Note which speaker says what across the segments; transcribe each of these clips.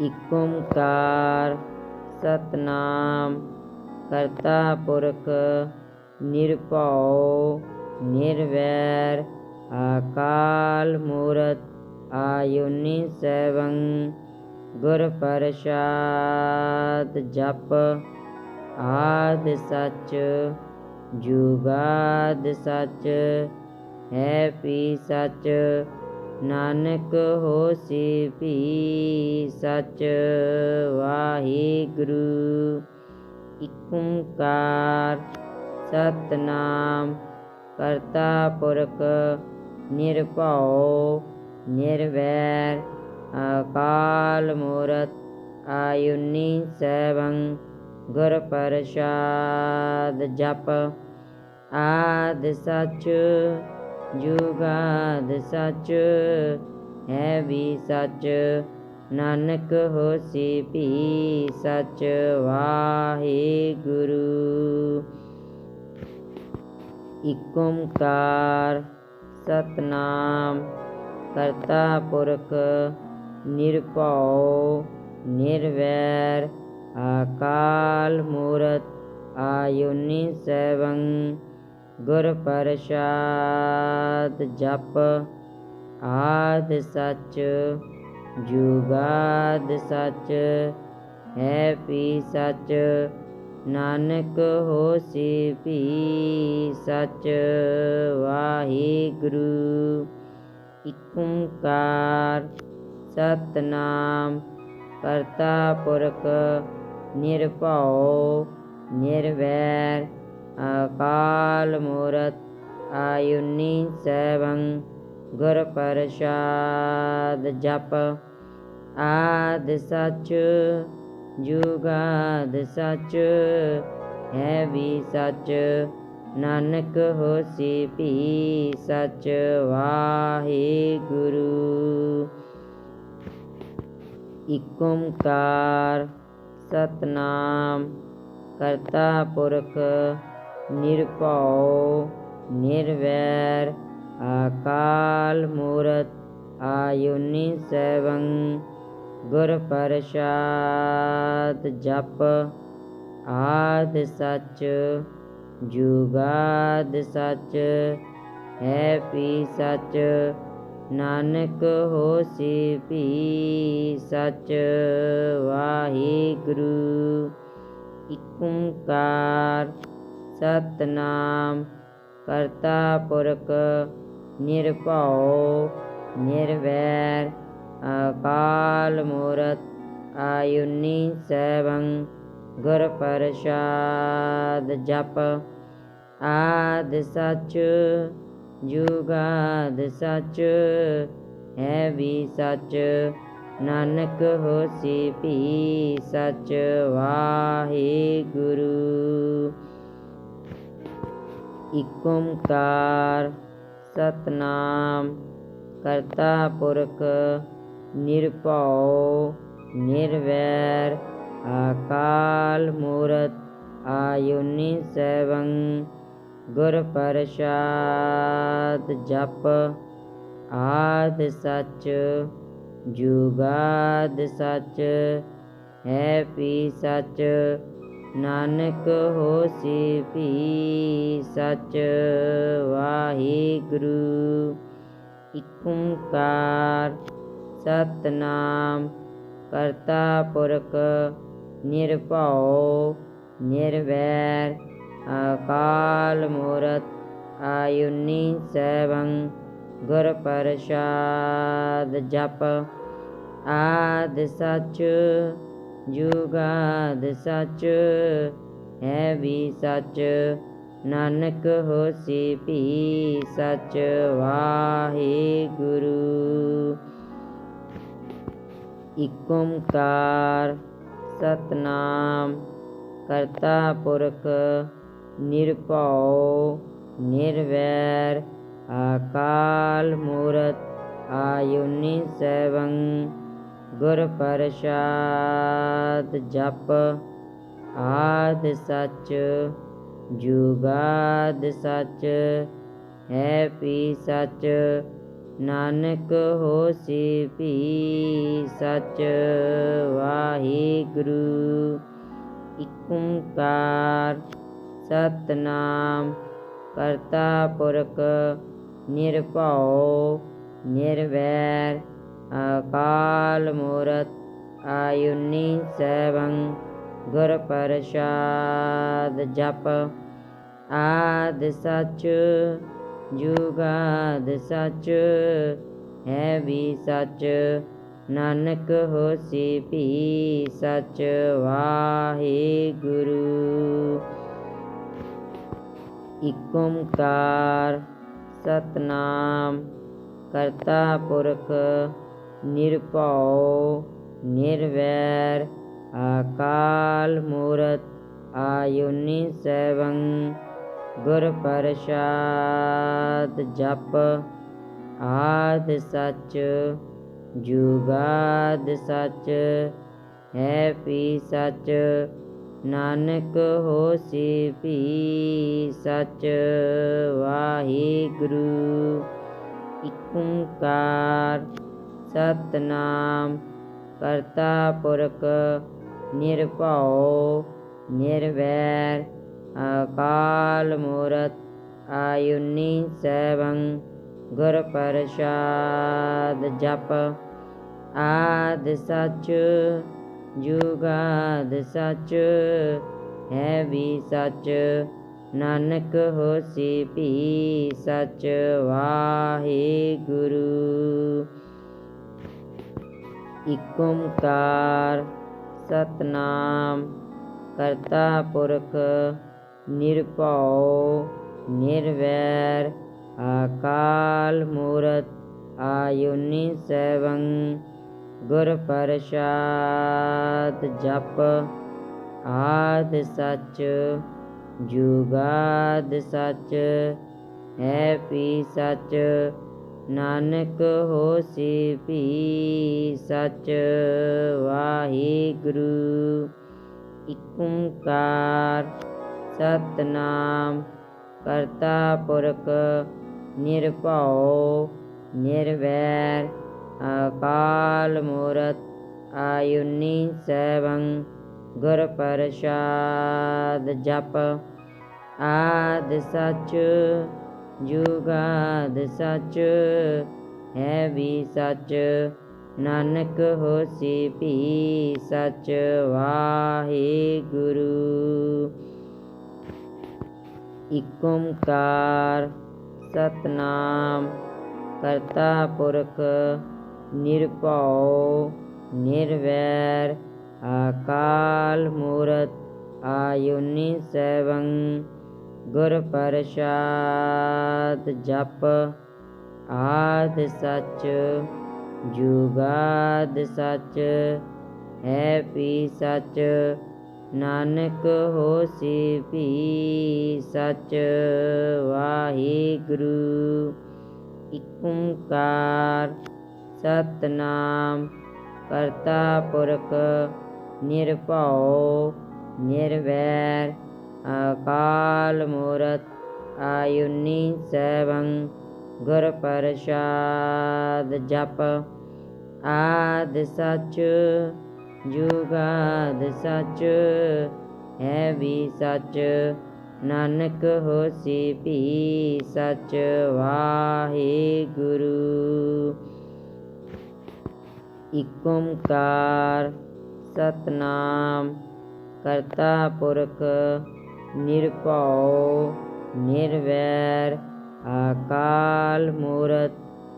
Speaker 1: ਇਕ ਓੰਕਾਰ ਸਤਨਾਮ, ਕਰਤਾ ਪੁਰਖ, ਨਿਰਭਉ, ਨਿਰਵੈਰ, ਅਕਾਲ ਮੂਰਤ, ਆਯੁਨੀ ਸੈਵੰ, ਗੁਰ ਪ੍ਰਸਾਦ ਜਪ, ਆਦ ਸਚ, ਜੁਗਾਦ ਸਚ, ਹੈ ਪੀ ਸੱਚ ਨਾਨਕ ਹੋਸੀ ਭੀ ਸੱਚ ਵਾਹਿਗੁਰੂ। ਇਕ ਸਤਨਾਮ ਕਰਤਾ ਪੁਰਖ ਨਿਰਭਉ ਨਿਰਵੈਰ ਅਕਾਲ ਮੂਰਤ ਆਯੁਨੀ ਸੈਵੰ ਗੁਰ ਪ੍ਰਸਾਦ ਜਪ। ਆਦ ਸਚ ਜੁਗਾਦ ਸੱਚ ਹੈ ਵੀ ਸੱਚ, ਨਾਨਕ ਹੋਸੀ ਭੀ ਸੱਚ ਵਾਹਿਗੁਰੂ। ਇਕ ਓੰਕਾਰ ਸਤਨਾਮ ਕਰਤਾ ਪੁਰਖ ਨਿਰਭਉ, ਨਿਰਵੈਰ, ਅਕਾਲ ਮੂਰਤ, ਆਯੁਨੀ ਸੈਵੰ। ਗੁਰ ਪ੍ਰਸਾਦ ਜਪ ਆਦ ਸੱਚ, ਜੁਗਾਦ ਸੱਚ, ਹੈ ਪੀ ਸੱਚ, ਨਾਨਕ ਹੋਸੀ ਭੀ ਸੱਚ, ਵਾਹਿਗੁਰੂ। ਇਕ ਓੰਕਾਰ ਸਤਨਾਮ, ਕਰਤਾ ਪੁਰਖ ਨਿਰਭਉ, ਨਿਰਵੈਰ ਅਕਾਲ ਮੂਰਤ ਆਯੁਨੀ ਸੈਵੰ ਗੁਰ ਪ੍ਰਸਾਦ ਜਪ ਆਦ ਸਚ ਜੁਗਾਦ ਸਚ। ਹੈ ਵੀ ਸਚ, ਨਾਨਕ ਹੋਸੀ ਭੀ ਸੱਚ, ਵਾਹਿਗੁਰੂ। ਇਕ ਓੰਕਾਰ ਸਤਨਾਮ ਕਰਤਾ ਪੁਰਖ ਨਿਰਭਉ, ਨਿਰਵੈਰ, ਅਕਾਲ ਮੂਰਤ, ਆਯੁਨੀ ਸੈਵੰ, ਗੁਰ ਪ੍ਰਸਾਦ ਜਪ, ਆਦ ਸਚ, ਜੁਗਾਦ ਸਚ, ਹੈ ਪੀ ਸੱਚ, ਨਾਨਕ ਹੋਸੀ ਭੀ ਸੱਚ, ਵਾਹਿਗੁਰੂ। ਇਕ ਸਤਨਾਮ। ਕਰਤਾ ਪੁਰਖ ਨਿਰਭਉ, ਨਿਰਵੈਰ, ਅਕਾਲ ਮੂਰਤ, ਆਯੁਨੀ ਸੈਵੰ ਗੁਰ ਪ੍ਰਸਾਦ ਜਪ। ਆਦ ਸਚ, ਜੁਗਾਦ ਸਚ, ਹੈ ਵੀ ਸੱਚ। ਨਾਨਕ ਹੋਸੀ ਭੀ ਸੱਚ, ਵਾਹਿਗੁਰੂ। ਇਕ ਓੰਕਾਰ ਸਤਨਾਮ, ਕਰਤਾ ਪੁਰਖ ਨਿਰਭਉ, ਨਿਰਵੈਰ ਅਕਾਲ ਮੂਰਤ, ਆਯੁਨੀ ਸੈਵੰ, ਗੁਰ ਪ੍ਰਸਾਦ ਜਪ, ਆਦ ਸੱਚ, ਜੁਗਾਦ ਸੱਚ, ਹੈ ਪੀ ਸੱਚ ਨਾਨਕ ਹੋਸੀ ਭੀ ਸੱਚ ਵਾਹਿਗੁਰੂ। ਇਕ ਓੰਕਾਰ ਸਤਨਾਮ, ਕਰਤਾ ਪੁਰਖ ਨਿਰਭਉ, ਨਿਰਵੈਰ, ਅਕਾਲ ਮੂਰਤ, ਆਯੁਨੀ ਸੈਵੰ ਗੁਰ ਪ੍ਰਸਾਦ ਜਪ ਆਦ ਸਚ ਜੁਗਾਦ ਸੱਚ ਹੈ ਵੀ ਸੱਚ, ਨਾਨਕ ਹੋਸੀ ਭੀ ਸੱਚ, ਵਾਹਿਗੁਰੂ। ਇਕ ਓੰਕਾਰ ਸਤਨਾਮ, ਕਰਤਾ ਪੁਰਖ, ਨਿਰਭਉ, ਨਿਰਵੈਰ, ਅਕਾਲ ਮੂਰਤ, ਆਯੁਨੀ ਸੈਵੰ। ਗੁਰ ਪ੍ਰਸਾਦ ਜਪ ਆਦ ਸੱਚ, ਜੁਗਾਦ ਸੱਚ, ਹੈ ਪੀ ਸੱਚ, ਨਾਨਕ ਹੋਸੀ ਪੀ ਸੱਚ, ਵਾਹਿਗੁਰੂ। ਇਕ ਓੰਕਾਰ ਸਤਨਾਮ, ਕਰਤਾ ਪੁਰਖ, ਨਿਰਭਉ, ਨਿਰਵੈਰ ਅਕਾਲ ਮੂਰਤ ਆਯੁਨੀ ਸੈਭੰ ਗੁਰ ਪ੍ਰਸਾਦ ਜਪ ਆਦ ਸਚ ਜੁਗਾਦ ਸਚ ਹੈ ਵੀ ਸਚ, ਨਾਨਕ ਹੋਸੀ ਭੀ ਸਚ ਵਾਹਿਗੁਰੂ। ਇਕ ਓੰਕਾਰ ਸਤਨਾਮ ਕਰਤਾ ਪੁਰਖ ਨਿਰਭਉ, ਨਿਰਵੈਰ, ਅਕਾਲ ਮੂਰਤ, ਆਯੁਨੀ ਸੈਭੰ ਗੁਰ ਪ੍ਰਸਾਦ ਜਪ, ਆਦ ਸਚ, ਜੁਗਾਦ ਸਚ, ਹੈ ਵੀ ਸਚ, ਨਾਨਕ ਹੋਸੀ ਭੀ ਸਚ, ਵਾਹਿਗੁਰੂ। ਇਕ ਓੰਕਾਰ ਸਤਨਾਮ। ਕਰਤਾ ਪੁਰਖ ਨਿਰਭਉ, ਨਿਰਵੈਰ, ਅਕਾਲ ਮੂਰਤ, ਆਯੁਨੀ ਸੈਭੰ, ਗੁਰ ਪ੍ਰਸਾਦ ਜਪ। ਆਦ ਸਚ, ਜੁਗਾਦ ਸਚ, ਹੈ ਵੀ ਸਚ। ਨਾਨਕ ਹੋਸੀ ਭੀ ਸਚ ਵਾਹਿਗੁਰੂ। ਇਕ ਓੰਕਾਰ ਸਤਨਾਮ, ਕਰਤਾ ਪੁਰਖ ਨਿਰਭਉ, ਨਿਰਵੈਰ, ਅਕਾਲ ਮੂਰਤ, ਆਯੁਨੀ ਸੈਭੰ ਗੁਰ ਪ੍ਰਸਾਦ ਜਪ, ਆਦ ਸਚ, ਜੁਗਾਦ ਸਚ ਹੈ ਵੀ ਸਚ ਨਾਨਕ ਹੋਸੀ ਭੀ ਸਚ ਵਾਹਿਗੁਰੂ। ਇਕ ਓੰਕਾਰ ਸਤਨਾਮ ਕਰਤਾ ਪੁਰਖ ਨਿਰਭਉ ਨਿਰਵੈਰ ਅਕਾਲ ਮੂਰਤ ਆਯੁਨੀ ਸੈਭੰ ਗੁਰ ਪ੍ਰਸਾਦ ਜਪ ਆਦ ਸਚ ਜੁਗਾਦ ਸਚ ਹੈ ਵੀ ਸੱਚ, ਨਾਨਕ ਹੋਸੀ ਭੀ ਸਚ ਵਾਹਿਗੁਰੂ। ਇਕ ਓੰਕਾਰ ਸਤਨਾਮ, ਕਰਤਾ ਪੁਰਖ ਨਿਰਭਉ, ਨਿਰਵੈਰ, ਅਕਾਲ ਮੂਰਤ, ਆਯੁਨੀ ਸੈਭੰ ਗੁਰ ਪ੍ਰਸਾਦ ਜਪ ਆਦ ਸੱਚ, ਜੁਗਾਦ ਸੱਚ, ਹੈ ਵੀ ਸਚ, ਨਾਨਕ ਹੋਸੀ ਭੀ ਸਚ, ਵਾਹਿਗੁਰੂ। ਇਕ ਓੰਕਾਰ ਸਤਨਾਮ, ਕਰਤਾ ਪੁਰਖ, ਨਿਰਭਉ, ਨਿਰਵੈਰ ਅਕਾਲ ਮੂਰਤ ਆਯੁਨੀ ਸੈਭੰ ਗੁਰ ਪ੍ਰਸਾਦ ਜਪ ਆਦ ਸਚ ਜੁਗਾਦ ਸਚ ਹੈ ਵੀ ਸਚ ਨਾਨਕ ਹੋਸੀ ਭੀ ਸਚ ਵਾਹਿਗੁਰੂ ਇਕ ਓੰਕਾਰ ਸਤਨਾਮ ਕਰਤਾ ਪੁਰਖ ਨਿਰਭਉ, ਨਿਰਵੈਰ, ਅਕਾਲ ਮੂਰਤ,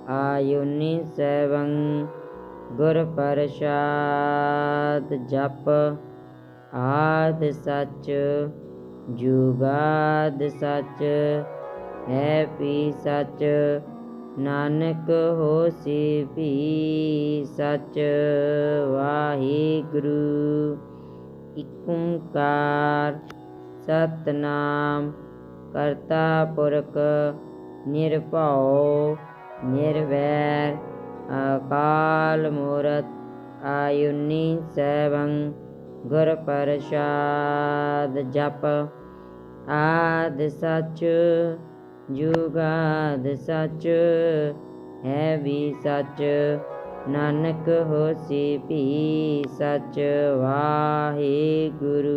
Speaker 1: ਆਯੁਨੀ ਸੈਭੰ ਗੁਰ ਪ੍ਰਸਾਦ ਜਪ, ਆਦ ਸਚ, ਜੁਗਾਦ ਸਚ, ਹੈ ਵੀ ਸਚ, ਨਾਨਕ ਹੋਸੀ ਭੀ ਸਚ, ਵਾਹਿਗੁਰੂ। ਇਕ ਓੰਕਾਰ। ਸਤਨਾਮ। ਕਰਤਾ ਪੁਰਖ ਨਿਰਭਉ, ਨਿਰਵੈਰ, ਅਕਾਲ ਮੂਰਤ, ਆਯੁਨੀ ਸੈਭੰ, ਗੁਰ ਪ੍ਰਸਾਦ ਜਪ। ਆਦ ਸਚ, ਜੁਗਾਦ ਸਚ, ਹੈ ਵੀ ਸੱਚ। ਨਾਨਕ ਹੋਸੀ ਭੀ ਸੱਚ, ਵਾਹਿਗੁਰੂ।